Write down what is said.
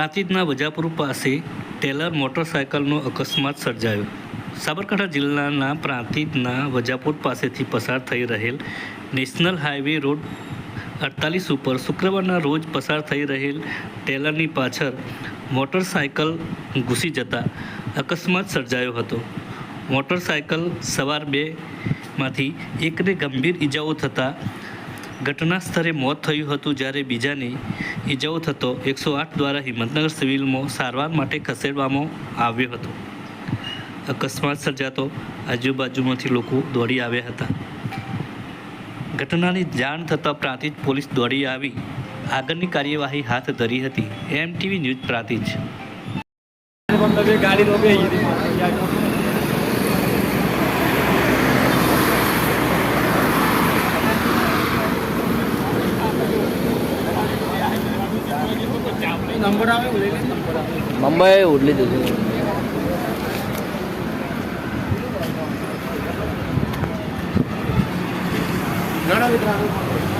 પ્રાંતિજના વજાપુર પાસે ટેલર મોટરસાયકલનો અકસ્માત સર્જાયો. સાબરકાંઠા જિલ્લાના પ્રાંતિજના વજાપુર પાસેથી પસાર થઈ રહેલ નેશનલ હાઈવે રોડ અડતાલીસ ઉપર શુક્રવારના રોજ પસાર થઈ રહેલ ટેલરની પાછળ મોટરસાયકલ ઘૂસી જતા અકસ્માત સર્જાયો હતો. મોટરસાયકલ સવાર બેમાંથી એકને ગંભીર ઈજાઓ થતાં ઘટના સ્થળે મોત થયું હતું જ્યારે બીજાને ઈજાઓ થતો એકસો આઠ દ્વારા હિંમતનગર સિવિલમાં સારવાર માટે ખસેડવામાં આવ્યો હતો. અકસ્માત સર્જાતો આજુબાજુમાંથી લોકો દોડી આવ્યા હતા. ઘટનાની જાણ થતાં પ્રાંતિજ પોલીસ દોડી આવી. આગળની કાર્યવાહી હાથ ધરી હતી. MTV news Prantij. ગાડી मुंबई उडली तुझी ना